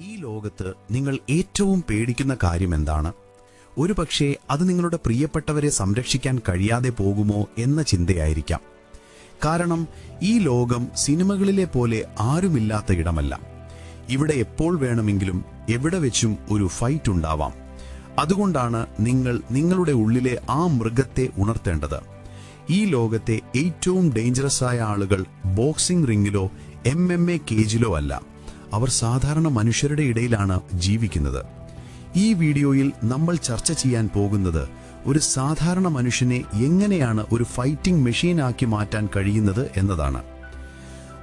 ഈ ലോകത്ത് നിങ്ങൾ ഏറ്റവും പേടിക്കുന്ന കാര്യം എന്താണ്? ഒരുപക്ഷെ അത് നിങ്ങളുടെ പ്രിയപ്പെട്ടവരെ സംരക്ഷിക്കാൻ കഴിയാതെ പോകുമോ എന്ന ചിന്തയായിരിക്കാം. കാരണം ഈ ലോകം സിനിമകളിലെ പോലെ ആരുമില്ലാത്ത ഇടമല്ല. ഇവിടെ എപ്പോൾ വേണമെങ്കിലും എവിടെ വെച്ചും ഒരു ഫൈറ്റ് ഉണ്ടാവാം. അതുകൊണ്ടാണ് നിങ്ങൾ നിങ്ങളുടെ ഉള്ളിലെ ആ മൃഗത്തെ ഉണർത്തേണ്ടത്. ഈ ലോകത്തെ ഏറ്റവും ഡേഞ്ചറസ് ആയ ആളുകൾ ബോക്സിംഗ് റിംഗിലോ എം എം എ കേജിലോ അല്ല. അവർ സാധാരണ മനുഷ്യരുടെ ഇടയിലാണ് ജീവിക്കുന്നത്. ഈ വീഡിയോയിൽ നമ്മൾ ചർച്ച ചെയ്യാൻ പോകുന്നത് ഒരു സാധാരണ മനുഷ്യനെ എങ്ങനെയാണ് ഒരു ഫൈറ്റിംഗ് മെഷീനാക്കി മാറ്റാൻ കഴിയുന്നത് എന്നതാണ്.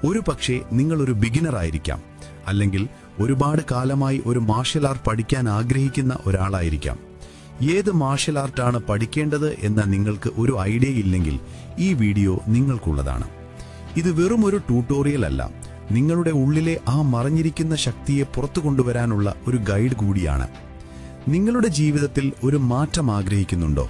ഒരു പക്ഷേ നിങ്ങൾ ഒരു ബിഗിനർ ആയിരിക്കാം അല്ലെങ്കിൽ ഒരുപാട് കാലമായി ഒരു മാർഷൽ ആർട്ട് പഠിക്കാൻ ആഗ്രഹിക്കുന്ന ഒരാളായിരിക്കാം. ഏത് മാർഷൽ ആർട്ടാണ് പഠിക്കേണ്ടത് എന്ന നിങ്ങൾക്ക് ഒരു ഐഡിയ ഇല്ലെങ്കിൽ ഈ വീഡിയോ നിങ്ങൾക്കുള്ളതാണ്. ഇത് വെറും ഒരു ട്യൂട്ടോറിയൽ അല്ല. നിങ്ങളുടെ ഉള്ളിലെ ആ മറഞ്ഞിരിക്കുന്ന ശക്തിയെ പുറത്തു കൊണ്ടുവരാനുള്ള ഒരു ഗൈഡ് കൂടിയാണ്. നിങ്ങളുടെ ജീവിതത്തിൽ ഒരു മാറ്റം ആഗ്രഹിക്കുന്നുണ്ടോ?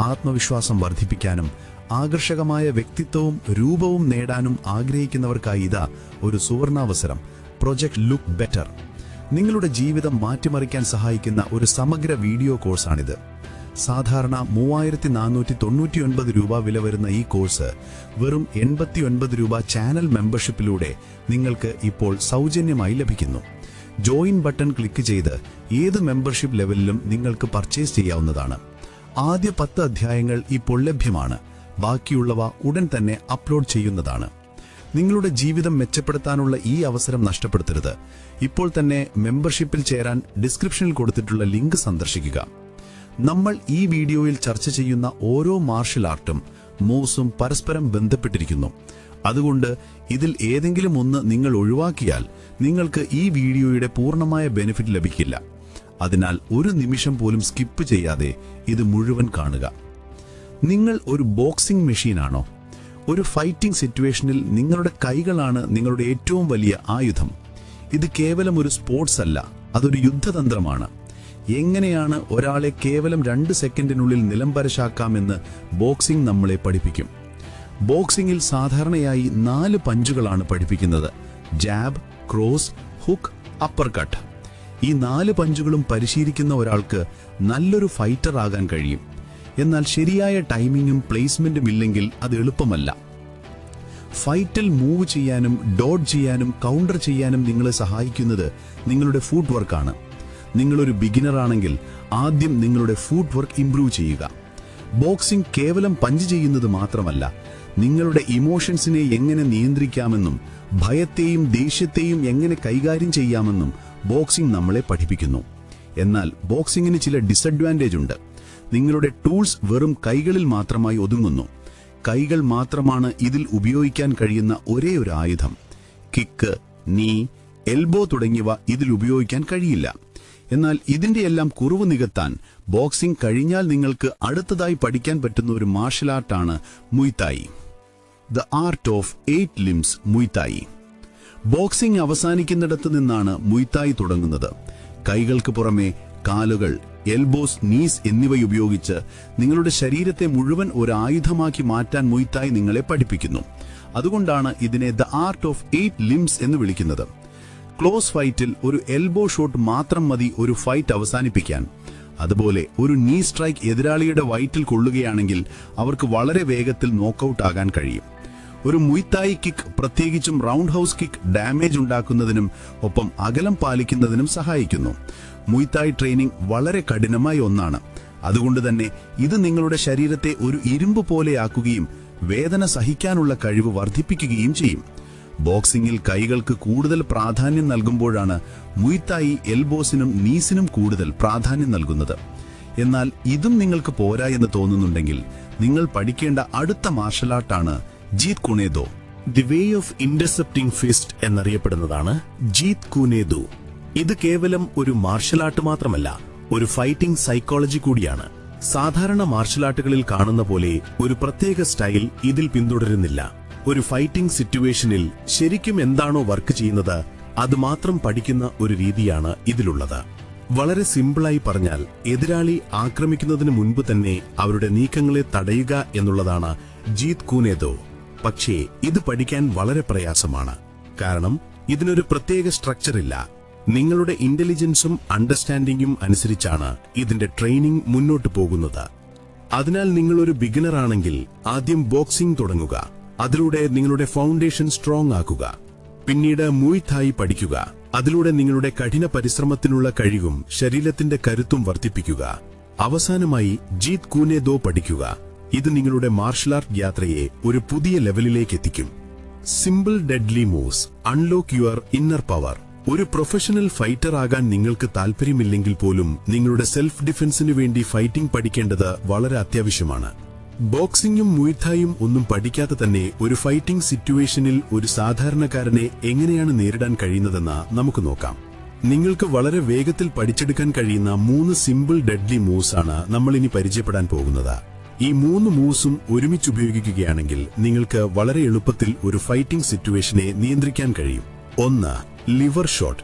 ആത്മവിശ്വാസം വർദ്ധിപ്പിക്കാനും ആകർഷകമായ വ്യക്തിത്വവും രൂപവും നേടാനും ആഗ്രഹിക്കുന്നവർക്കായി ഇതാ ഒരു സുവർണാവസരം പ്രൊജക്ട് ലുക്ക് ബെറ്റർ നിങ്ങളുടെ ജീവിതം മാറ്റിമറിക്കാൻ സഹായിക്കുന്ന ഒരു സമഗ്ര വീഡിയോ കോഴ്സാണിത്. സാധാരണ മൂവായിരത്തി നാനൂറ്റി തൊണ്ണൂറ്റി ഒൻപത് രൂപ വില വരുന്ന ഈ കോഴ്സ് വെറും എൺപത്തി ഒൻപത് രൂപ ചാനൽ മെമ്പർഷിപ്പിലൂടെ നിങ്ങൾക്ക് ഇപ്പോൾ സൗജന്യമായി ലഭിക്കുന്നു. ജോയിൻ ബട്ടൺ ക്ലിക്ക് ചെയ്ത് ഏത് മെമ്പർഷിപ്പ് ലെവലിലും നിങ്ങൾക്ക് പർച്ചേസ് ചെയ്യാവുന്നതാണ്. ആദ്യ പത്ത് അധ്യായങ്ങൾ ഇപ്പോൾ ലഭ്യമാണ്. ബാക്കിയുള്ളവ ഉടൻ തന്നെ അപ്ലോഡ് ചെയ്യുന്നതാണ്. നിങ്ങളുടെ ജീവിതം മെച്ചപ്പെടുത്താനുള്ള ഈ അവസരം നഷ്ടപ്പെടുത്തരുത്. ഇപ്പോൾ തന്നെ മെമ്പർഷിപ്പിൽ ചേരാൻ ഡിസ്ക്രിപ്ഷനിൽ കൊടുത്തിട്ടുള്ള ലിങ്ക് സന്ദർശിക്കുക. നമ്മൾ ഈ വീഡിയോയിൽ ചർച്ച ചെയ്യുന്ന ഓരോ മാർഷൽ ആർട്ടും മൂസും പരസ്പരം ബന്ധപ്പെട്ടിരിക്കുന്നു. അതുകൊണ്ട് ഇതിൽ ഏതെങ്കിലും ഒന്ന് നിങ്ങൾ ഒഴിവാക്കിയാൽ നിങ്ങൾക്ക് ഈ വീഡിയോയുടെ പൂർണമായ ബെനിഫിറ്റ് ലഭിക്കില്ല. അതിനാൽ ഒരു നിമിഷം പോലും സ്കിപ്പ് ചെയ്യാതെ ഇത് മുഴുവൻ കാണുക. നിങ്ങൾ ഒരു ബോക്സിംഗ് മെഷീനാണോ? ഒരു ഫൈറ്റിംഗ് സിറ്റുവേഷനിൽ നിങ്ങളുടെ കൈകളാണ് നിങ്ങളുടെ ഏറ്റവും വലിയ ആയുധം. ഇത് കേവലം ഒരു സ്പോർട്സ് അല്ല അതൊരു യുദ്ധതന്ത്രമാണ്. എങ്ങനെയാണ് ഒരാളെ കേവലം രണ്ട് സെക്കൻഡിനുള്ളിൽ നിലംപരശാക്കാമെന്ന് ബോക്സിംഗ് നമ്മളെ പഠിപ്പിക്കും. ബോക്സിംഗിൽ സാധാരണയായി നാല് പഞ്ചുകളാണ് പഠിപ്പിക്കുന്നത്. Jab cross hook uppercut ഈ നാല് പഞ്ചുകളും പരിശീലിക്കുന്ന ഒരാൾക്ക് നല്ലൊരു ഫൈറ്റർ ആകാൻ കഴിയും. എന്നാൽ ശരിയായ ടൈമിങ്ങും പ്ലേസ്മെന്റും ഇല്ലെങ്കിൽ അത് എളുപ്പമല്ല. ഫൈറ്റിൽ മൂവ് ചെയ്യാനും ഡോട്ട് ചെയ്യാനും കൗണ്ടർ ചെയ്യാനും നിങ്ങളെ സഹായിക്കുന്നത് നിങ്ങളുടെ ഫുഡ് വർക്കാണ് നിങ്ങളൊരു ബിഗിനർ ആണെങ്കിൽ ആദ്യം നിങ്ങളുടെ ഫുഡ് വർക്ക് ഇംപ്രൂവ് ചെയ്യുക. ബോക്സിംഗ് കേവലം പഞ്ച് ചെയ്യുന്നത് മാത്രമല്ല നിങ്ങളുടെ ഇമോഷൻസിനെ എങ്ങനെ നിയന്ത്രിക്കാമെന്നും ഭയത്തെയും ദേഷ്യത്തെയും എങ്ങനെ കൈകാര്യം ചെയ്യാമെന്നും ബോക്സിംഗ് നമ്മളെ പഠിപ്പിക്കുന്നു. എന്നാൽ ബോക്സിംഗിന് ചില ഡിസഡ്വാന്റേജ് ഉണ്ട്. നിങ്ങളുടെ ടൂൾസ് വെറും കൈകളിൽ മാത്രമായി ഒതുങ്ങുന്നു. കൈകൾ മാത്രമാണ് ഇതിൽ ഉപയോഗിക്കാൻ കഴിയുന്ന ഒരേ ഒരു ആയുധം. കിക്ക് നീ എൽബോ തുടങ്ങിയവ ഇതിൽ ഉപയോഗിക്കാൻ കഴിയില്ല. എന്നാൽ ഇതിന്റെയെല്ലാം കുറവ് നികത്താൻ ബോക്സിംഗ് കഴിഞ്ഞാൽ നിങ്ങൾക്ക് അടുത്തതായി പഠിക്കാൻ പറ്റുന്ന ഒരു martial ആർട്ടാണ് Muay Thai the art of eight limbs Muay Thai boxing അവസാനിക്കുന്നിടത്ത് നിന്നാണ് മുയ്തായി തുടങ്ങുന്നത്. കൈകൾക്ക് പുറമെ കാലുകൾ എൽബോസ് നീസ് എന്നിവയുപയോഗിച്ച് നിങ്ങളുടെ ശരീരത്തെ മുഴുവൻ ഒരു ആയുധമാക്കി മാറ്റാൻ മുയ്തായി നിങ്ങളെ പഠിപ്പിക്കുന്നു. അതുകൊണ്ടാണ് ഇതിനെ the art of eight limbs എന്ന് വിളിക്കുന്നത്. ക്ലോസ് ഫൈറ്റിൽ ഒരു എൽബോ ഷോട്ട് മാത്രം മതി ഒരു ഫൈറ്റ് അവസാനിപ്പിക്കാൻ. അതുപോലെ ഒരു നീ സ്ട്രൈക്ക് എതിരാളിയുടെ വയറ്റിൽ കൊള്ളുകയാണെങ്കിൽ അവർക്ക് വളരെ വേഗത്തിൽ നോക്കൌട്ട് ആകാൻ കഴിയും. ഒരു മുയ്ത്തായി കിക്ക് പ്രത്യേകിച്ചും റൗണ്ട് ഹൗസ് കിക്ക് ഡാമേജ് ഉണ്ടാക്കുന്നതിനും ഒപ്പം അകലം പാലിക്കുന്നതിനും സഹായിക്കുന്നു. മുയ്ത്തായി ട്രെയിനിങ് വളരെ കഠിനമായ ഒന്നാണ്. അതുകൊണ്ട് തന്നെ ഇത് നിങ്ങളുടെ ശരീരത്തെ ഒരു ഇരുമ്പ് പോലെയാക്കുകയും വേദന സഹിക്കാനുള്ള കഴിവ് വർദ്ധിപ്പിക്കുകയും ചെയ്യും. ബോക്സിംഗിൽ കൈകൾക്ക് കൂടുതൽ പ്രാധാന്യം നൽകുമ്പോഴാണ് മുയ്ത്തായി എൽബോസിനും നീസിനും കൂടുതൽ പ്രാധാന്യം നൽകുന്നത്. എന്നാൽ ഇതും നിങ്ങൾക്ക് പോരാ എന്ന് തോന്നുന്നുണ്ടെങ്കിൽ നിങ്ങൾ പഠിക്കേണ്ട അടുത്ത martial ആർട്ടാണ് Jeet Kune Do the way of intercepting fist എന്നറിയപ്പെടുന്നതാണ് Jeet Kune Do. ഇത് കേവലം ഒരു മാർഷൽ ആർട്ട് മാത്രമല്ല ഒരു ഫൈറ്റിംഗ് സൈക്കോളജി കൂടിയാണ്. സാധാരണ മാർഷൽ ആർട്ടുകളിൽ കാണുന്ന പോലെ ഒരു പ്രത്യേക സ്റ്റൈൽ ഇതിൽ പിന്തുടരുന്നില്ല. ഒരു ഫൈറ്റിംഗ് സിറ്റുവേഷനിൽ ശരിക്കും എന്താണോ വർക്ക് ചെയ്യുന്നത് അത് മാത്രം പഠിക്കുന്ന ഒരു രീതിയാണ് ഇതിലുള്ളത്. വളരെ സിമ്പിളായി പറഞ്ഞാൽ എതിരാളി ആക്രമിക്കുന്നതിന് മുൻപ് തന്നെ അവരുടെ നീക്കങ്ങളെ തടയുക എന്നുള്ളതാണ് ജീത് കൂനേതോ പക്ഷേ ഇത് പഠിക്കാൻ വളരെ പ്രയാസമാണ്. കാരണം ഇതിനൊരു പ്രത്യേക സ്ട്രക്ചർ ഇല്ല നിങ്ങളുടെ ഇന്റലിജൻസും അണ്ടർസ്റ്റാൻഡിംഗും അനുസരിച്ചാണ് ഇതിന്റെ ട്രെയിനിങ് മുന്നോട്ട് പോകുന്നത്. അതിനാൽ നിങ്ങളൊരു ബിഗിനർ ആണെങ്കിൽ ആദ്യം ബോക്സിംഗ് തുടങ്ങുക. അതിലൂടെ നിങ്ങളുടെ ഫൗണ്ടേഷൻ സ്ട്രോങ് ആക്കുക. പിന്നീട് മുയ്തായി പഠിക്കുക. അതിലൂടെ നിങ്ങളുടെ കഠിന പരിശ്രമത്തിനുള്ള കഴിവും ശരീരത്തിന്റെ കരുത്തും വർദ്ധിപ്പിക്കുക. അവസാനമായി ജീത് കൂനെ ദോ പഠിക്കുക. ഇത് നിങ്ങളുടെ മാർഷൽ ആർട്ട് യാത്രയെ ഒരു പുതിയ ലെവലിലേക്ക് എത്തിക്കും. Simple deadly moves unlock your inner power ഒരു പ്രൊഫഷണൽ ഫൈറ്റർ ആകാൻ നിങ്ങൾക്ക് താല്പര്യമില്ലെങ്കിൽ പോലും നിങ്ങളുടെ സെൽഫ് ഡിഫൻസിനു വേണ്ടി ഫൈറ്റിംഗ് പഠിക്കേണ്ടത് വളരെ അത്യാവശ്യമാണ്. ബോക്സിംഗും മുയ്തായും ഒന്നും പഠിക്കാതെ തന്നെ ഒരു ഫൈറ്റിംഗ് സിറ്റുവേഷനിൽ ഒരു സാധാരണക്കാരനെ എങ്ങനെയാണ് നേരിടാൻ കഴിയുന്നതെന്ന് നമുക്ക് നോക്കാം. നിങ്ങൾക്ക് വളരെ വേഗത്തിൽ പഠിച്ചെടുക്കാൻ കഴിയുന്ന മൂന്ന് സിമ്പിൾ ഡെഡ്ലി മൂവ്സ് ആണ് നമ്മൾ ഇനി പരിചയപ്പെടാൻ പോകുന്നത്. ഈ മൂന്ന് മൂവ്സും ഒരുമിച്ച് ഉപയോഗിക്കുകയാണെങ്കിൽ നിങ്ങൾക്ക് വളരെ എളുപ്പത്തിൽ ഒരു ഫൈറ്റിംഗ് സിറ്റുവേഷനെ നിയന്ത്രിക്കാൻ കഴിയും. ഒന്ന് ലിവർ ഷോട്ട്.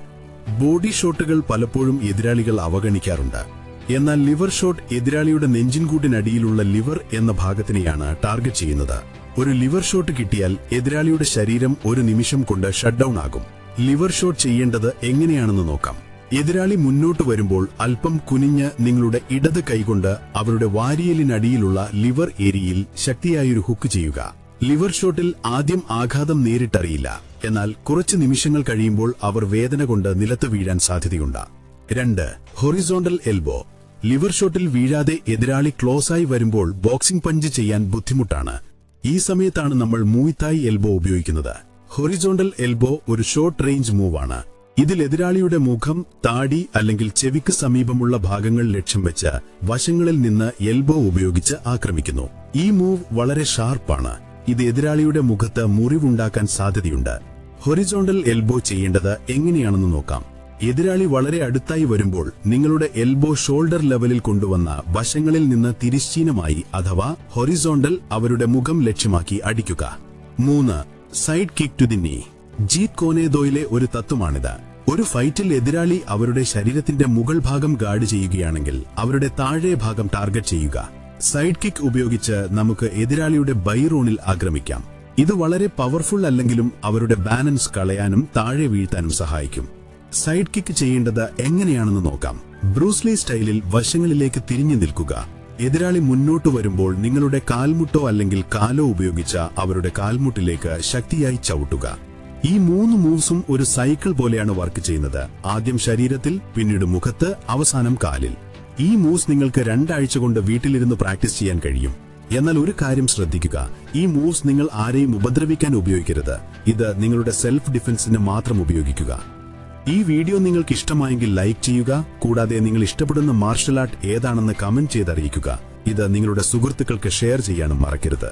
ബോഡി ഷോട്ടുകൾ പലപ്പോഴും എതിരാളികൾ അവഗണിക്കാറുണ്ട്. എന്നാൽ ലിവർ ഷോട്ട് എതിരാളിയുടെ നെഞ്ചിൻകൂട്ടിനടിയിലുള്ള ലിവർ എന്ന ഭാഗത്തിനെയാണ് ടാർഗറ്റ് ചെയ്യുന്നത്. ഒരു ലിവർ ഷോട്ട് കിട്ടിയാൽ എതിരാളിയുടെ ശരീരം ഒരു നിമിഷം കൊണ്ട് ഷട്ട് ഡൌൺ ആകും. ലിവർ ഷോട്ട് ചെയ്യേണ്ടത് എങ്ങനെയാണെന്ന് നോക്കാം. എതിരാളി മുന്നോട്ട് വരുമ്പോൾ അല്പം കുനിഞ്ഞ് നിങ്ങളുടെ ഇടത് കൈകൊണ്ട് അവരുടെ വാരിയലിനടിയിലുള്ള ലിവർ ഏരിയയിൽ ശക്തിയായൊരു ഹുക്ക് ചെയ്യുക. ലിവർ ഷോട്ടിൽ ആദ്യം ആഘാതം നേരിട്ടറിയില്ല. എന്നാൽ കുറച്ച് നിമിഷങ്ങൾ കഴിയുമ്പോൾ അവർ വേദന കൊണ്ട് നിലത്ത് വീഴാൻ സാധ്യതയുണ്ട്. രണ്ട് ഹൊറിസോണ്ടൽ എൽബോ. ലിവർ ഷോട്ടിൽ വീഴാതെ എതിരാളി ക്ലോസായി വരുമ്പോൾ ബോക്സിംഗ് പഞ്ച് ചെയ്യാൻ ബുദ്ധിമുട്ടാണ്. ഈ സമയത്താണ് നമ്മൾ മൂയിത്തായി എൽബോ ഉപയോഗിക്കുന്നത്. ഹൊറിസോണ്ടൽ എൽബോ ഒരു ഷോർട്ട് റേഞ്ച് മൂവാണ് ഇതിൽ എതിരാളിയുടെ മുഖം താടി അല്ലെങ്കിൽ ചെവിക്ക് സമീപമുള്ള ഭാഗങ്ങൾ ലക്ഷ്യം വെച്ച് വശങ്ങളിൽ നിന്ന് എൽബോ ഉപയോഗിച്ച് ആക്രമിക്കുന്നു. ഈ മൂവ് വളരെ ഷാർപ്പാണ് ഇത് എതിരാളിയുടെ മുഖത്ത് മുറിവുണ്ടാക്കാൻ സാധ്യതയുണ്ട്. ഹൊറിസോണ്ടൽ എൽബോ ചെയ്യേണ്ടത് എങ്ങനെയാണെന്ന് നോക്കാം. എതിരാളി വളരെ അടുത്തായി വരുമ്പോൾ നിങ്ങളുടെ എൽബോ ഷോൾഡർ ലെവലിൽ കൊണ്ടുവന്ന വശങ്ങളിൽ നിന്ന് തിരിശ്ചീനമായി അഥവാ ഹൊറിസോണ്ടൽ അവരുടെ മുഖം ലക്ഷ്യമാക്കി അടിക്കുക. മൂന്ന് സൈഡ് കിക്ക് ടു ദി നീ ജീത് കോനേദോയിലെ ഒരു തത്വമാണിത്. ഒരു ഫൈറ്റിൽ എതിരാളി അവരുടെ ശരീരത്തിന്റെ മുകൾ ഭാഗം ഗാർഡ് ചെയ്യുകയാണെങ്കിൽ അവരുടെ താഴെ ഭാഗം ടാർഗറ്റ് ചെയ്യുക. സൈഡ് കിക്ക് ഉപയോഗിച്ച് നമുക്ക് എതിരാളിയുടെ ബൈറോണിൽ ആക്രമിക്കാം. ഇത് വളരെ പവർഫുൾ അല്ലെങ്കിലും അവരുടെ ബാലൻസ് കളയാനും താഴെ വീഴ്ത്താനും സഹായിക്കും. സൈഡ് കിക്ക് ചെയ്യേണ്ടത് എങ്ങനെയാണെന്ന് നോക്കാം. ബ്രൂസ്ലി സ്റ്റൈലിൽ വശങ്ങളിലേക്ക് തിരിഞ്ഞു നിൽക്കുക. എതിരാളി മുന്നോട്ട് വരുമ്പോൾ നിങ്ങളുടെ കാൽമുട്ടോ അല്ലെങ്കിൽ കാലോ ഉപയോഗിച്ച അവരുടെ കാൽമുട്ടിലേക്ക് ശക്തിയായി ചവിട്ടുക. ഈ മൂന്ന് മൂവ്സും ഒരു സൈക്കിൾ പോലെയാണ് വർക്ക് ചെയ്യുന്നത്. ആദ്യം ശരീരത്തിൽ പിന്നീട് മുഖത്ത് അവസാനം കാലിൽ. ഈ മൂവ്സ് നിങ്ങൾക്ക് രണ്ടാഴ്ച കൊണ്ട് വീട്ടിലിരുന്ന് പ്രാക്ടീസ് ചെയ്യാൻ കഴിയും. എന്നാൽ ഒരു കാര്യം ശ്രദ്ധിക്കുക. ഈ മൂവ്സ് നിങ്ങൾ ആരെയും ഉപദ്രവിക്കാൻ ഉപയോഗിക്കരുത്. ഇത് നിങ്ങളുടെ സെൽഫ് ഡിഫൻസിന് മാത്രം ഉപയോഗിക്കുക. ഈ വീഡിയോ നിങ്ങൾക്ക് ഇഷ്ടമായെങ്കിൽ ലൈക്ക് ചെയ്യുക കൂടാതെ നിങ്ങൾ ഇഷ്ടപ്പെടുന്ന മാർഷൽ ആർട്ട് ഏതാണെന്ന് കമന്റ് ചെയ്തറിയിക്കുക. ഇത് നിങ്ങളുടെ സുഹൃത്തുക്കൾക്ക് ഷെയർ ചെയ്യാനും മറക്കരുത്.